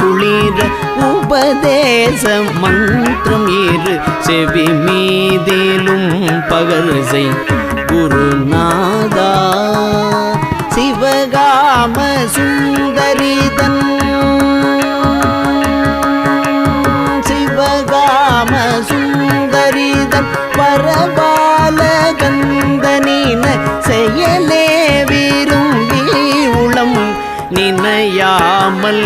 குளிர உபதேச மந்திரம் இரு செவி மீதிலும் பகர்சை குருநாதா சிவகாம சுந்தரிதன். சிவகாம சுந்தரிதன் பரபால கந்தனின செயலே நினையாமல்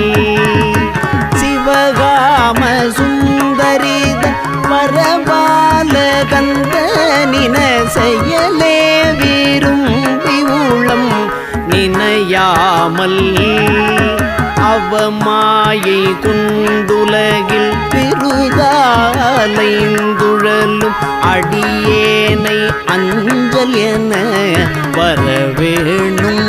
சிவகாம சுந்தரித பரபால கந்தனின செயலே விரும்பி உளம் நினையாமல் அவமாயை குண்டுலகில் பெருதாலைந்துழலும் அடியேனை அஞ்சல் என வரவேணும்.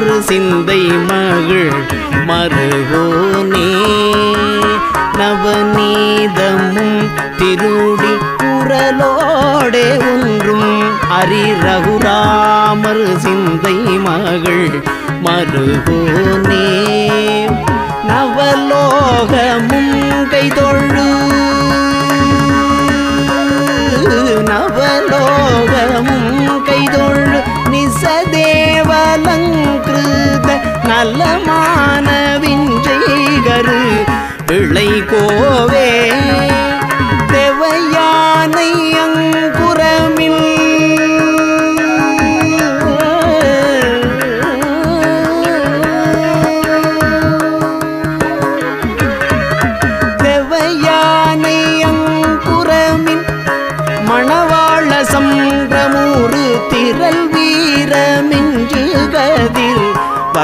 மறு சிந்தை மகள் மருகோனே நவநீதமும் திருடி குரலோடே ஒன்றும் அரி ரகுராமர் சிந்தை மகள் மருகோனே நவலோகமும் கைதொழு நிசதேவலங்கிருத நலமான விஞ்சைகரு கோவே. தேவையானை அங்குரமில். தேவையானை அங்குரமின் மணவாள சம்பிரமூறு திரல் வீரமின்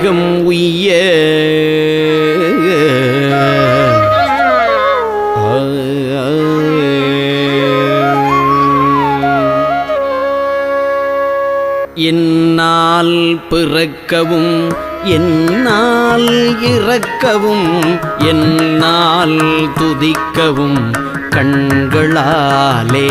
உலகம் உய்ய. என்னால் பிறக்கவும் என்னால் இறக்கவும் என்னால் துதிக்கவும் கண்களாலே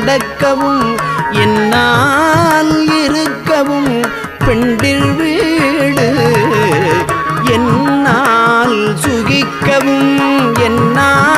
நடக்கவும் என்னால் இருக்கவும் பெண்டில் வீடு என்னால் சுகிக்கவும் என்னால்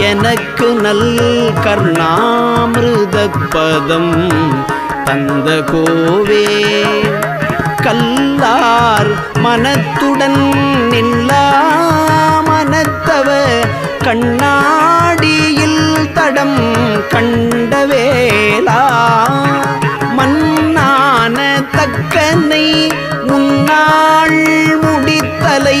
எனக்கு நல் கர்ணாமிருத பதம் தந்த கோவே. கல்லார் மனத்துடன் நில்லா மனத்தவ கண்ணாடியில் தடம் கண்டவேலா மன்னான தக்கனை முன்னாள் முடித்தலை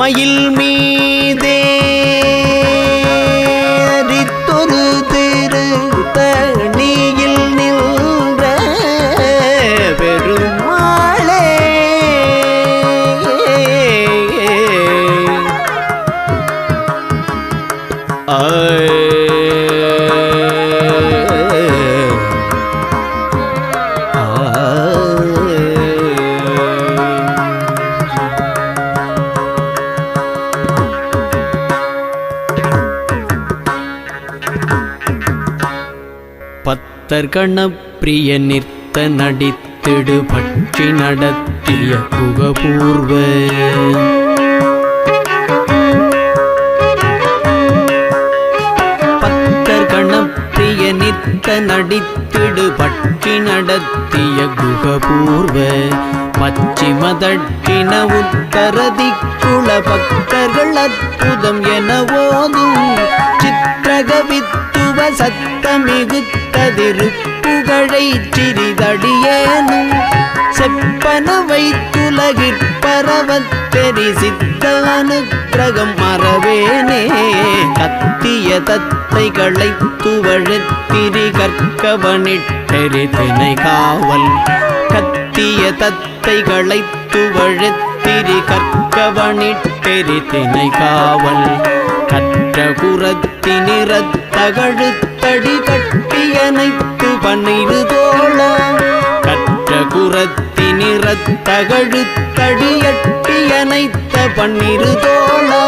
மயில் மீதே கணப்பிரிய நிற்த நடித்திடு பற்றி நடத்திய புகபூர்வ கணப்பிரிய நிற்த நடித்திடு பற்றி நடத்திய குகபூர்வ பச்சிம தட்சிண உத்தரதிக்குள பக்தர்கள் அற்புதம் என ஓதும் சித்திரகவித்துவ சத்தமிகுத்ததிருப்புகழை சிறிதடியேனும் செப்பன வைத்துலகிற்பரவத் தெரி சித்த மறவேனே. கத்திய தத்தைகளை துவழத்திரி கற்கவனிட்டெறி தினை காவல். கத்திய தத்தைகளை துவழத்திரி கற்கவனிட்டெறி தினை காவல். கற்ற குரத்தினிறத்தகழுத்தடி கட்டியனைத்து பன்னிரு தோழா கற்ற குரத்தினிறத்தகழுத்தடியட்டியனைத்த பன்னிரு தோழா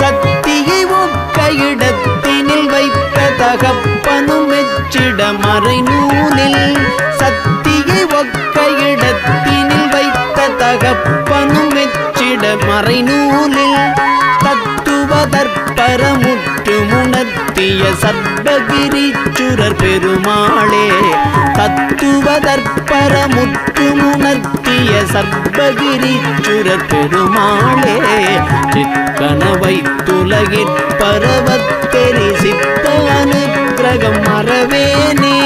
சத்தியை ஒக்க இடத்தினில் வைத்த தகப்பனும் எச்சிட மறை நூலில். சத்தியை ஒக்க இடத்தினில் வைத்த தகப்பனும் மெச்சிட மறை நூலில். தத்துவதற்பரமுற்று முணர்த்திய சர்வகிரிச்சுரர் பெருமாளே தத்துவதற்பரமுற்று முணர்த்திய சர்வகிரிச்சுரர் பெருமாளே சிக்கனவை துலகிற் பரவத்தெரி சித்த அனுக்கிரகம் மறவேனே.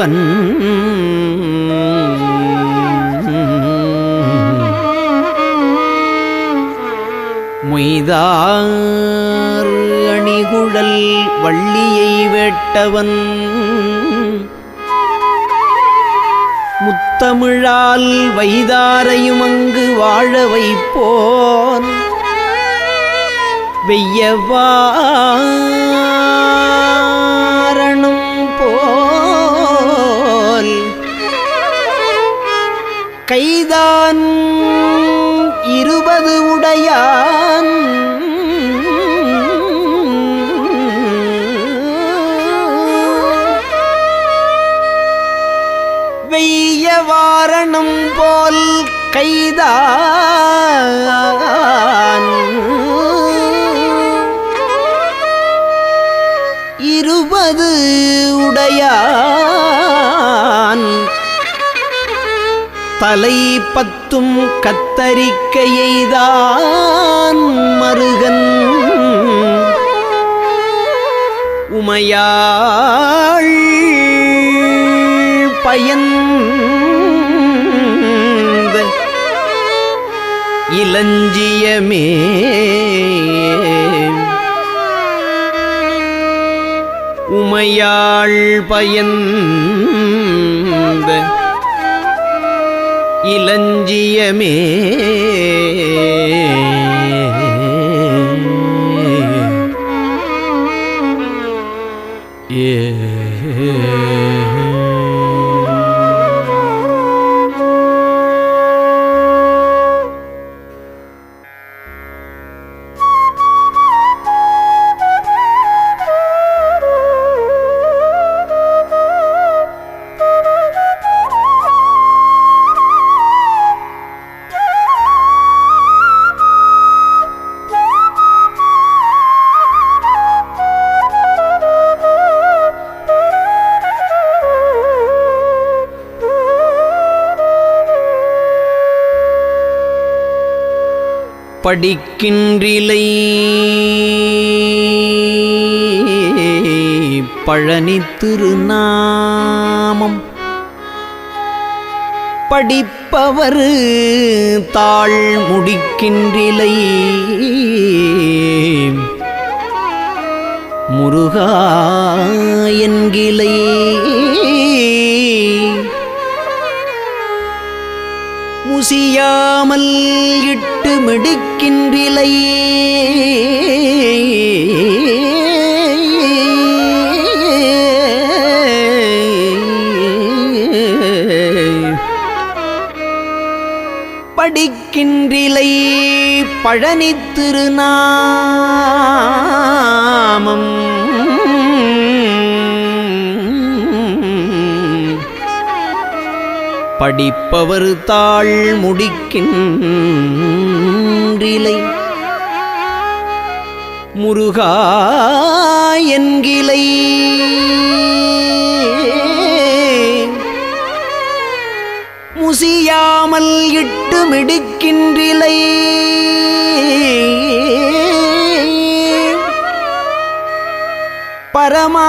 ஒருவன். மொய்தார் அணிகுழல் வள்ளியை வெட்டவன். முத்தமிழால் வைதாரையும் அங்கு வாழ வைப்போன். வெய்யவாரணும் கைதான் இருபது உடையான். வெய்ய வாரணம் போல் கைதான். இருபது உடையான். தலை பத்தும் கத்தரிக்கையைதான் மருகன். உமையாள் பயந்த இளஞ்சியமே உமையாள் பயன் இளஞ்சியமே. படிக்கின்றிலை. பழனி திருநாமம் படிப்பவர் தாழ் முடிக்கின்றிலை. முருகா என்கிலை. முசியாமல் இட்டு மிடுக்கின்றிலை படிக்கின்றிலை பழனி திருநாமம். படிப்பவர் தாழ் முடிக்கின்றிலை முருகா என்கிலை. முசியாமல் இட்டு மிடுக்கின்றிலை. பரமா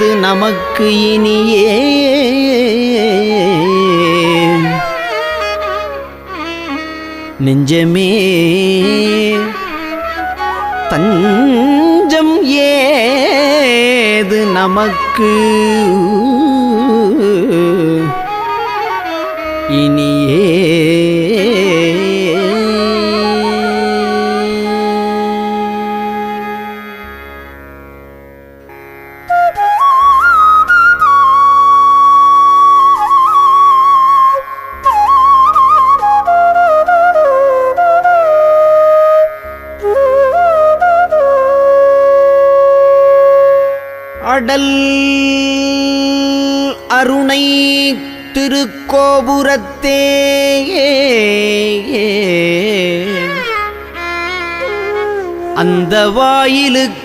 ஏது நமக்கு இனியே. நெஞ்சமே தஞ்சம் ஏது நமக்கு?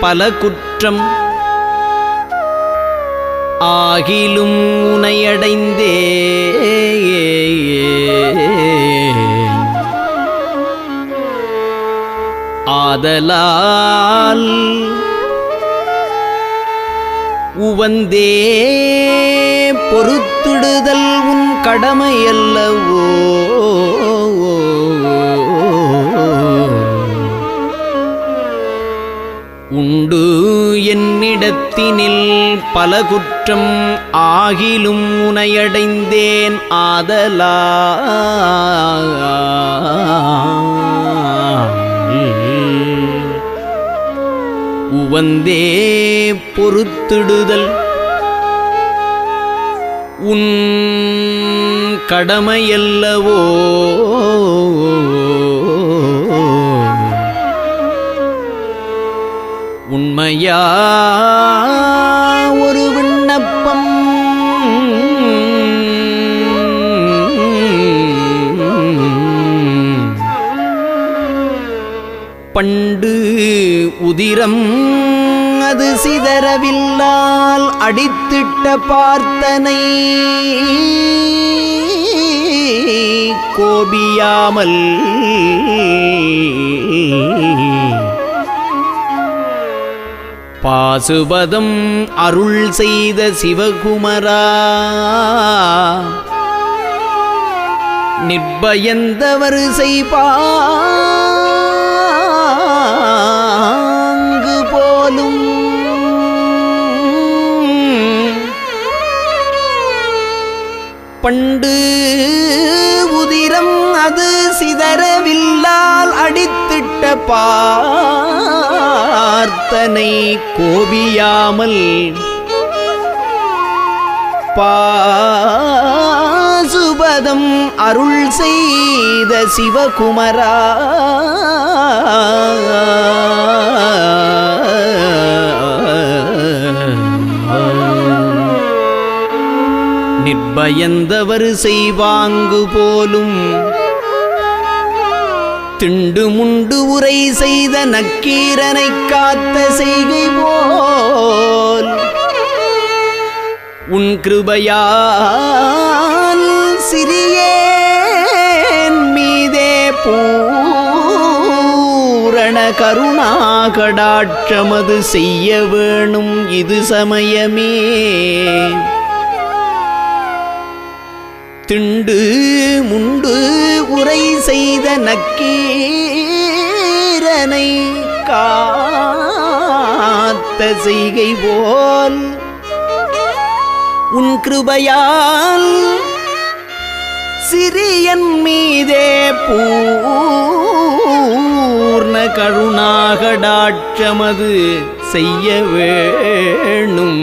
பல குற்றம் ஆகிலும் உனையடைந்தே. ஆதலால் உவந்தே பொறுத்துடுதல் உன் கடமையல்லவோ. உண்டு என்னிடத்தினில் பல குற்றம் ஆகிலும் உனையடைந்தேன் ஆதலா. உவந்தே பொறுத்திடுதல். உன் கடமையல்லவோ. அம்மையா ஒரு விண்ணப்பம். பண்டு உதிரம் அது சிதறவில்லால் அடித்திட்ட பார்த்தனை. கோபியாமல் பாசுபதம் அருள் செய்த சிவகுமரா. நிர்பயந்த வரிசை பாங்கு போலும். பண்டு உதிரம் அது சிதறவில்லால் அடித்திட்ட பா பார்த்தனை கோபியாமல் பாசுபதம் அருள் செய்த சிவகுமரா. நிர்பயந்தவர் செய்வாங்கு போலும் திண்டு முண்டு உரை செய்த நக்கீரனை காத்த செய்கை போல். உன் கிருபையால் சிறியேன் மீதே பூரண கருணா கருணாகடாட்சமது செய்ய வேணும் இது சமயமே. திண்டு முண்டு உரை செய்த நக்கீரனை காத்த செய்கை போல் உன் கிருபையால் சிறியன் மீதே பூர்ண கருணாகடாட்சமது செய்ய வேணும்.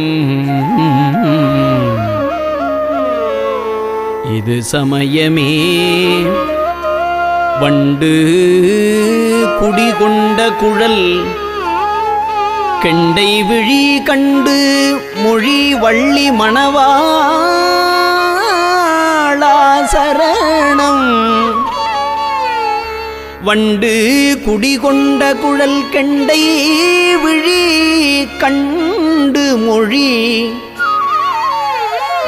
இது சமயமே. வண்டு குடிகொண்ட குழல் கெண்டை விழி கண்டு மொழி வள்ளி மணவாளா சரணம். வண்டு குடிகொண்ட குழல் கெண்டை விழி கண்டு மொழி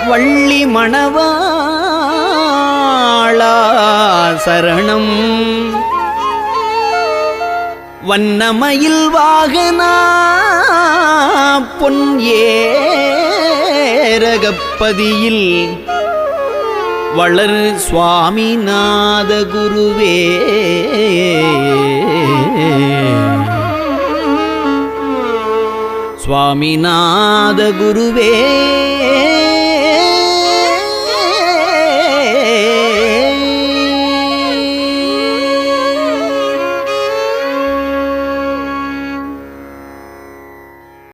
வள்ளி மணவா மணவாளா சரணம். வண்ணமயில் வாகனா பொன் ஏரகப்பதியில் வளர் சுவாமிநாத குருவே. சுவாமிநாத குருவே.